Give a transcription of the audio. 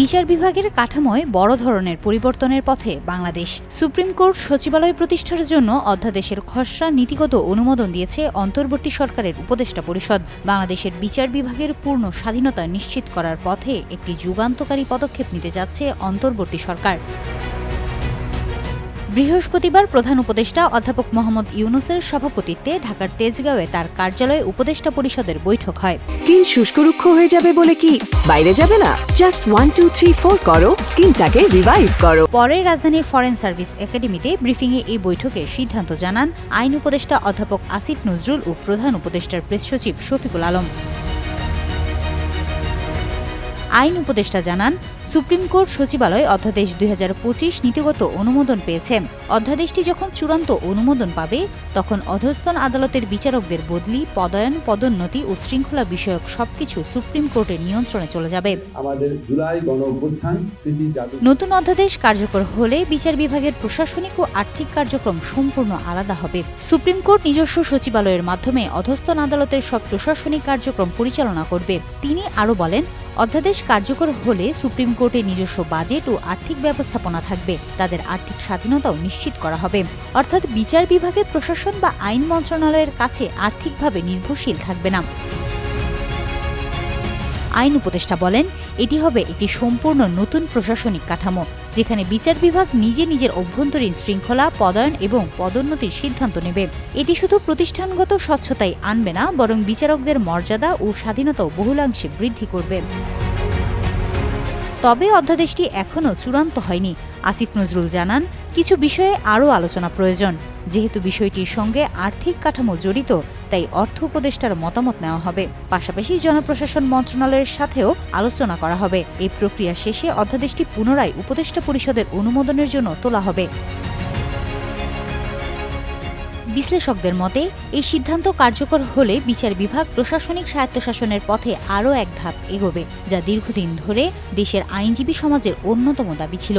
বিচার বিভাগের কাঠামোয় বড় ধরনের পরিবর্তনের পথে বাংলাদেশ। সুপ্রিম কোর্ট সচিবালয় প্রতিষ্ঠার জন্য অধ্যাদেশের খসড়া নীতিগত অনুমোদন দিয়েছে অন্তর্বর্তী সরকারের উপদেষ্টা পরিষদ। বাংলাদেশের বিচার বিভাগের পূর্ণ স্বাধীনতা নিশ্চিত করার পথে একটি যুগান্তকারী পদক্ষেপ নিতে যাচ্ছে অন্তর্বর্তী সরকার। বৃহস্পতিবার প্রধান উপদেষ্টা অধ্যাপক মোহাম্মদ ইউনুসের সভাপতিত্বে ঢাকার তেজগাঁওয়ে তার কার্যালয়ে উপদেষ্টা পরিষদের বৈঠক হয়। স্কিন শুষ্করুক্ষ হয়ে যাবে বলে কি? বাইরে যাবে না? Just one two three four করো। স্কিনটাকে রিভাইভ করো। পরে রাজধানীর ফরেন সার্ভিস একাডেমিতে ব্রিফিংয়ে এই বৈঠকে সিদ্ধান্ত জানান আইন উপদেষ্টা অধ্যাপক আসিফ নজরুল ও প্রধান উপদেষ্টার প্রেস সচিব শফিকুল আলম। আইন উপদেষ্টা জানান সুপ্রিম কোর্ট সচিবালয় অধ্যাদেশ দুই হাজার পঁচিশ নীতিগত অনুমোদন পেয়েছে। অধ্যাদেশটি যখন চূড়ান্ত অনুমোদন পাবে তখন অধস্তন আদালতের বিচারকদের বদলি পদায়ন পদোন্নতি ও শৃঙ্খলা বিষয়ক সবকিছু সুপ্রিম কোর্টের নিয়ন্ত্রণে চলে যাবে। নতুন অধ্যাদেশ কার্যকর হলে বিচার বিভাগের প্রশাসনিক ও আর্থিক কার্যক্রম সম্পূর্ণ আলাদা হবে। সুপ্রিম কোর্ট নিজস্ব সচিবালয়ের মাধ্যমে অধস্তন আদালতের সব প্রশাসনিক কার্যক্রম পরিচালনা করবে। তিনি আরও বলেন অধ্যাদেশ কার্যকর হলে সুপ্রিম কোর্টের নিজস্ব বাজেট ও আর্থিক ব্যবস্থাপনা থাকবে। তাদের আর্থিক স্বাধীনতাও নিশ্চিত করা হবে। অর্থাৎ বিচার বিভাগের প্রশাসন বা আইন মন্ত্রণালয়ের কাছে আর্থিকভাবে নির্ভরশীল থাকবে না। আইন উপদেষ্টা বলেন, এটি হবে একটি সম্পূর্ণ নতুন প্রশাসনিক কাঠামো, যেখানে বিচার বিভাগ নিজে নিজের অভ্যন্তরীণ শৃঙ্খলা, পদায়ন এবং পদোন্নতির সিদ্ধান্ত নেবে। এটি শুধু প্রতিষ্ঠানগত স্বচ্ছতাই আনবে না, বরং বিচারকদের মর্যাদা ও স্বাধীনতাও বহুলাংশে বৃদ্ধি করবে। তবে অধ্যাদেশটি এখনও চূড়ান্ত হয়নি। আসিফ নজরুল জানান, কিছু বিষয়ে আরও আলোচনা প্রয়োজন। যেহেতু বিষয়টির সঙ্গে আর্থিক কাঠামো জড়িত, তাই অর্থ উপদেষ্টার মতামত নেওয়া হবে। পাশাপাশি জনপ্রশাসন মন্ত্রণালয়ের সাথেও আলোচনা করা হবে। এই প্রক্রিয়া শেষে অধ্যাদেশটি পুনরায় উপদেষ্টা পরিষদের অনুমোদনের জন্য তোলা হবে। বিশ্লেষকদের মতে, এই সিদ্ধান্ত কার্যকর হলে বিচার বিভাগ প্রশাসনিক স্বায়ত্তশাসনের পথে আরও এক ধাপ এগোবে, যা দীর্ঘদিন ধরে দেশের আইনজীবী সমাজের অন্যতম দাবি ছিল।